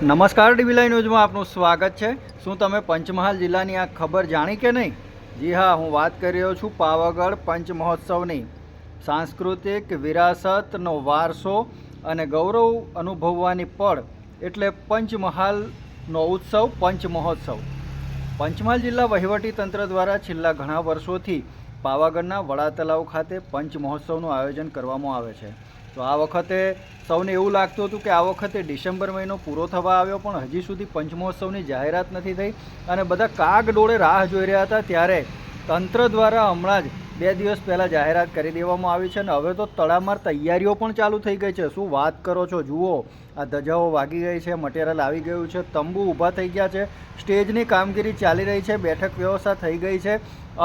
નમસ્કાર ડીબીલાઈ ન્યૂઝમાં આપનું સ્વાગત છે. શું તમે પંચમહાલ જિલ્લાની આ ખબર જાણી કે નહીં? જી હા, હું વાત કરી રહ્યો છું પાવાગઢ પંચ મહોત્સવની સાંસ્કૃતિક વિરાસતનો વારસો અને ગૌરવ અનુભવવાની પળ એટલે પંચમહાલનો ઉત્સવ પંચ મહોત્સવ પંચમહાલ જિલ્લા વહીવટી તંત્ર દ્વારા છેલ્લા ઘણા વર્ષોથી પાવાગઢના વડા તલાવ ખાતે પંચ મહોત્સવનું આયોજન કરવામાં આવે છે. તો આ વખતે સૌને એવું લાગતું હતું કે આ વખતે ડિસેમ્બર મહિનો પૂરો થવા આવ્યો, પણ હજી સુધી પંચમહોત્સવની જાહેરાત નથી થઈ અને બધા કાગ ડોળે રાહ જોઈ રહ્યા હતા ત્યારે તંત્ર દ્વારા હમણાં જ બે દિવસ પહેલાં જાહેરાત કરી દેવામાં આવી છે અને હવે તો તડામાર તૈયારીઓ પણ ચાલુ થઈ ગઈ છે. શું વાત કરો છો? જુઓ, આ ધજાઓ વાગી ગઈ છે, મટીરિયલ આવી ગયું છે, તંબુ ઊભા થઈ ગયા છે, સ્ટેજની કામગીરી ચાલી રહી છે, બેઠક વ્યવસ્થા થઈ ગઈ છે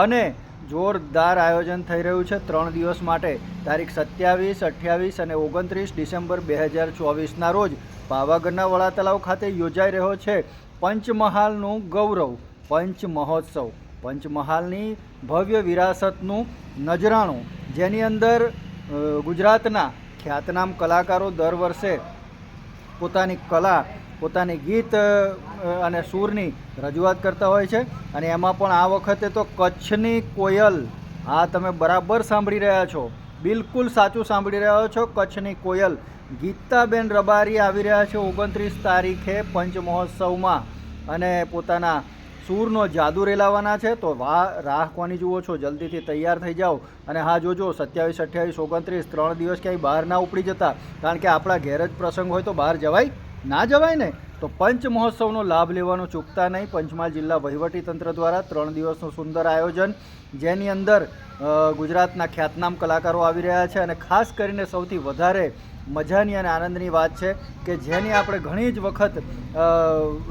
અને જોરદાર આયોજન થઈ રહ્યું છે ત્રણ દિવસ માટે. તારીખ સત્યાવીસ, અઠ્યાવીસ અને ઓગણત્રીસ ડિસેમ્બર બે હજાર ચોવીસના રોજ પાવાગઢના વડા તલાવ ખાતે યોજાઈ રહ્યો છે પંચમહાલનું ગૌરવ પંચ મહોત્સવ પંચમહાલની ભવ્ય વિરાસતનું નજરાણું, જેની અંદર ગુજરાતના ખ્યાતનામ કલાકારો દર વર્ષે પોતાની કલા પોતાની ગીત અને સૂરની રજૂઆત કરતા હોય છે. અને એમાં પણ આ વખતે તો કચ્છની કોયલ હા તમે બરાબર સાંભળી રહ્યા છો. બિલકુલ સાચું સાંભળી રહ્યા છો કચ્છની કોયલ. ગીતાબેન રબારી આવી રહ્યા છે ઓગણત્રીસ તારીખે પંચ મહોત્સવમાં અને પોતાના સૂરનો જાદુ રેલાવાના છે. તો વાહ રાહ કોની જુઓ છો? જલ્દીથી તૈયાર થઈ જાઓ. અને હા, જોજો, સત્યાવીસ, અઠ્યાવીસ, ઓગણત્રીસ, ત્રણ દિવસ ક્યાંય બહાર ના ઉપડી જતા. કારણ કે આપણા ઘેર જ પ્રસંગ હોય તો બહાર જવાય ના જવાય ને? તો પંચ મહોત્સવનો લાભ લેવાનો ચૂકતા નહીં. પંચમહાલ જિલ્લા વહીવટી તંત્ર દ્વારા ત્રણ દિવસનું સુંદર આયોજન, જેની અંદર ગુજરાતના ખ્યાતનામ કલાકારો આવી રહ્યા છે અને ખાસ કરીને સૌથી વધારે મજાની અને આનંદની વાત છે કે જેની આપણે ઘણી જ વખત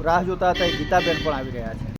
રાહ જોતા હતા ગીતાબેન પણ આવી રહ્યા છે.